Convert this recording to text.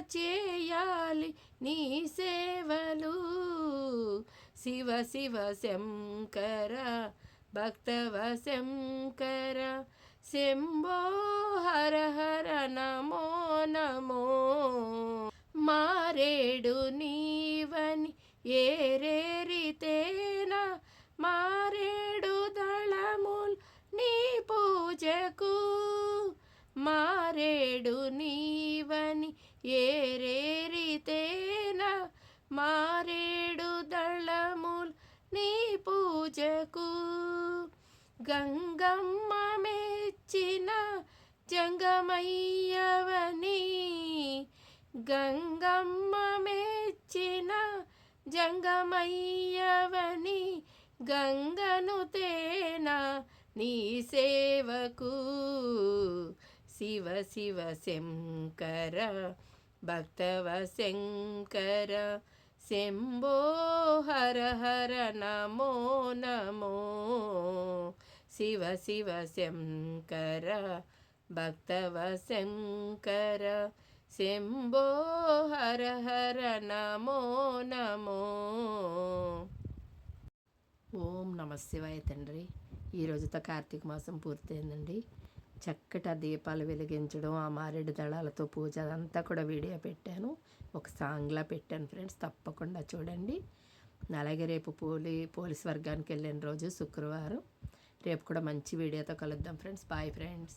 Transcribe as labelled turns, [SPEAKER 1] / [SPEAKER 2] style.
[SPEAKER 1] చేయాలి నీ సేవలు. శివ శివ శంకర భక్తవ శంకర. శంభో హర హర నమో నమో. మారేడు నీవని ఏరేరితేనా మారేడు దళముల్ నీ పూజకు. మారేడు నీవని ఏరేరితేనా మారేడు దళముల్ నీ పూజకు. గంగమ్మ మెచ్చిన జంగమయ్యవని. గంగమ్మ మెచ్చిన జంగమయ్యవని. గంగను తేనా నీ సేవకు. శివ శివ శంకర భక్తవ శంకర. శంభో హర హర నమో నమో. శివ శివ శంకర భక్తవ శంకర. శంభో హర హర నమో నమో. ఓం నమ శివాయ తండ్రి. ఈ రోజుతో కార్తీక మాసం పూర్తయిందండి. చక్కటి దీపాలు వెలిగించడం ఆ మారేడు దళాలతో పూజ అదంతా కూడా వీడియో పెట్టాను. ఒక సాంగ్లా పెట్టాను ఫ్రెండ్స్ తప్పకుండా చూడండి. అలాగే రేపు పోలీ పోలీస్ వర్గానికి వెళ్ళిన రోజు శుక్రవారం. రేపు కూడా మంచి వీడియోతో కలుద్దాం ఫ్రెండ్స్. Bye friends